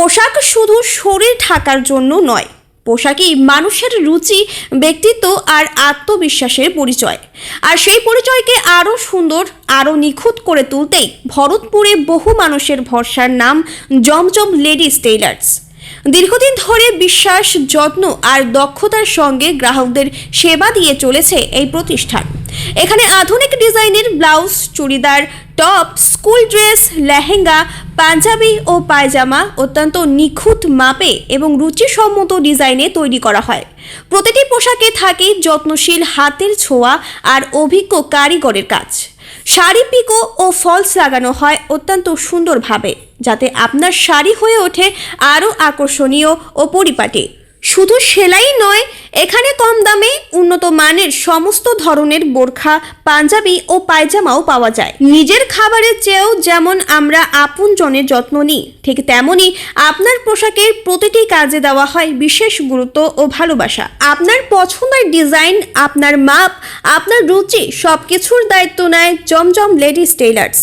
পোশাক শুধু শরীর ঢাকার জন্য নয়, পোশাকই মানুষের রুচি, ব্যক্তিত্ব আর আত্মবিশ্বাসের পরিচয়। আর সেই পরিচয়কে আরও সুন্দর, আরও নিখুঁত করে তুলতেই ভরতপুরে বহু মানুষের ভরসার নাম জমজম লেডিস টেইলার্স। দীর্ঘদিন ধরে বিশ্বাস, যত্ন আর দক্ষতার সঙ্গে গ্রাহকদের সেবা দিয়ে চলেছে এই প্রতিষ্ঠান। এখানে আধুনিক ডিজাইনের blouse, churidar top school dress, lehenga, panjabi ও পায়জামা অত্যন্ত নিখুঁত মাপে এবং রুচিসম্মত ডিজাইনে তৈরি করা হয়। প্রতিটি পোশাকে থাকে যত্নশীল হাতের ছোঁয়া আর অভিজ্ঞ কারিগরের কাজ। শাড়ি পিকো ও ফলস লাগানো হয় অত্যন্ত সুন্দরভাবে, যাতে আপনার শাড়ি হয়ে ওঠে আরও আকর্ষণীয় ও পরিপাটি। শুধু সেলাই নয় এখানে কম দামে উন্নত মানের সমস্ত ধরনের বোরখা, পাঞ্জাবি ও পায়জামাও পাওয়া যায়। নিজের খাবারের চেয়েও যেমন আমরা আপনজনের যত্ন নিই, ঠিক তেমনই আপনার পোশাকের প্রতিটি কাজে দেওয়া হয় বিশেষ গুরুত্ব ও ভালোবাসা। আপনার পছন্দের ডিজাইন, আপনার মাপ, আপনার রুচি সব কিছুর দায়িত্ব নেয় জমজম লেডিস টেইলার্স।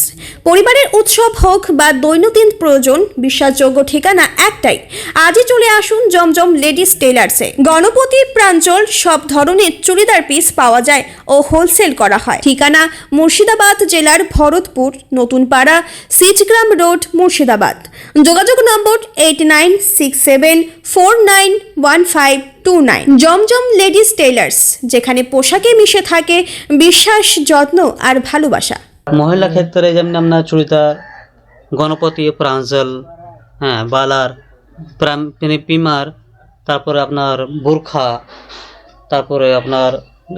পরিবারের উৎসব হোক বা দৈনন্দিন প্রয়োজন, বিশ্বাসযোগ্য ঠিকানা একটাই। আজই চলে আসুন জমজম লেডিস টেইলার্সে। গণপতি প্রাঞ্চল সব ধরনের চুড়িদার পিস পাওয়া যায় ও হোলসেল করা হয়। ঠিকানা মুর্শিদাবাদ জেলার ভরতপুর নতুন পাড়া সিচগ্রাম রোড, মুর্শিদাবাদ। যোগাযোগ number eight nine six seven four nine one five two nine Zamzam ladies tailors, যেখানে পোশাকে মিশে থাকে বিশ্বাস, যত্ন আর ভালোবাসা। মহিলা ক্ষেত্রে যেমন আপনার চুড়িদার, গণপতি, প্রাঞ্জল হ্যাঁ বালার পিমার তারপরে আপনার বোরখা তারপরে আপনার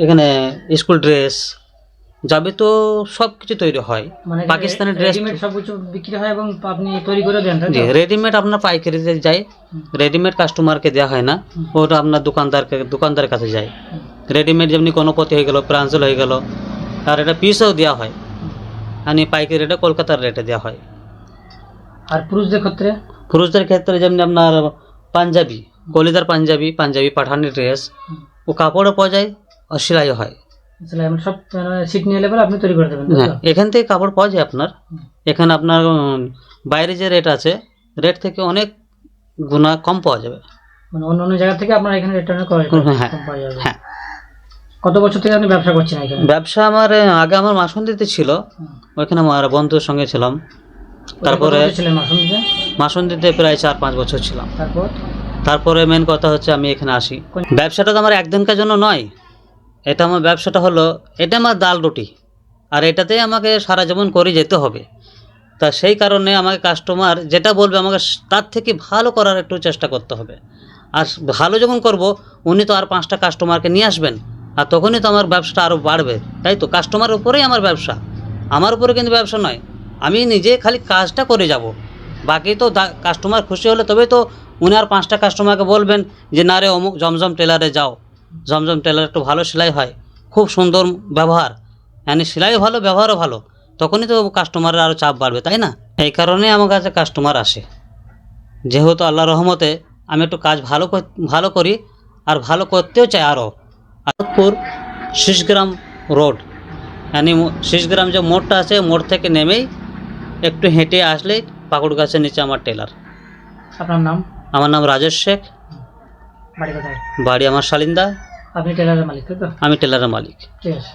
এখানে স্কুল ড্রেস যাবে তো সব কিছু তৈরি হয় পাকিস্তানের ড্রেস রেডিমেড সব কিছু বিক্রি হয় এবং আপনি তৈরি করে দেন জি রেডিমেড আপনার পাইকারিতে যায়। রেডিমেড কাস্টমারকে দেওয়া হয় না। ওটা আপনার দোকানদারকে দোকানদারের কাছে যায়। রেডিমেড যেমনি কোনো গণপতি হয়ে গেল প্রাঞ্জল হয়ে গেল আর এটা পিসও দেওয়া হয়। আর পাইকারি রেটে কলকাতার রেটে দেওয়া হয়। আর পুরুষদের ক্ষেত্রে? পুরুষদের ক্ষেত্রে যেমনি আপনার পাঞ্জাবি। গলিদার পাঞ্জাবি পাঞ্জাবি পাঠানি ড্রেস ও কাপড়ও পাওয়া যায় আর সেলাইও হয়। আসলে আমরা সব সিট লেভেল আপনি তৈরি করে দেবেন হ্যাঁ এখান থেকে কাপড় পাওয়া যায় আপনার। এখানে আপনার বাইরে যে রেট আছে রেট থেকে অনেক গুণা কম পাওয়া যাবে। মানে অন্য অন্য জায়গা থেকে আপনার এখানে করে হ্যাঁ। কম পাওয়া যাবে। হ্যাঁ। কত বছর থেকে আপনি ব্যবসা করছেন এখানে? ব্যবসা আমার আগে আমার মাসন্দিতে ছিল। ওইখানে আমার বন্ধুর সঙ্গে ছিলাম। তারপরে মাসন্দিতে প্রায় চার পাঁচ বছর ছিলাম। তারপর? তারপরে মেন কথা হচ্ছে আমি এখানে আসি। ব্যবসাটা তো আমার একদিনকার জন্য নয়। এটা আমার ব্যবসাটা হলো, এটা আমার ডাল রুটি। আর এটাতেই আমাকে সারা জীবন করে যেতে হবে। তা সেই কারণে আমাকে কাস্টমার যেটা বলবে আমাকে তার থেকে ভালো করার একটু চেষ্টা করতে হবে। আর ভালো যখন করব, উনি তো আর পাঁচটা কাস্টমারকে নিয়ে আসবেন। আর তখনই তো আমার ব্যবসাটা আরও বাড়বে। তাই তো কাস্টমার উপরেই আমার ব্যবসা। আমার উপরে কিন্তু ব্যবসা নয়। আমি নিজে খালি কাজটা করে যাব। বাকি তো কাস্টমার খুশি হলে তবে তো উনি আর পাঁচটা কাস্টমারকে বলবেন যে, না রে অমুক জমজম টেলারে যাও। জমজম টেলার একটু ভালো সেলাই হয়। খুব সুন্দর ব্যবহার। মানে সেলাইও ভালো, ব্যবহারও ভালো। তখনই তো কাস্টমারের আরও চাপ বাড়বে, তাই না? এই কারণে আমার কাছে কাস্টমার আসে। যেহেতু আল্লাহ রহমতে আমি একটু কাজ ভালো ভালো করি আর ভালো করতেও চাই আরও আরতপুর শিশগ্রাম রোড। মানে শিশগ্রাম যে মোড়টা আছে মোড় থেকে নেমেই একটু হেঁটে আসলেই পাকুড় গাছের নিচে আমার টেলার আপনার নাম? আমার নাম রাজেশ শেখ। বাড়ি আমার শালিন্দা। আপনি টেলারের মালিক তো? আমি টেলারের মালিক। ঠিক আছে।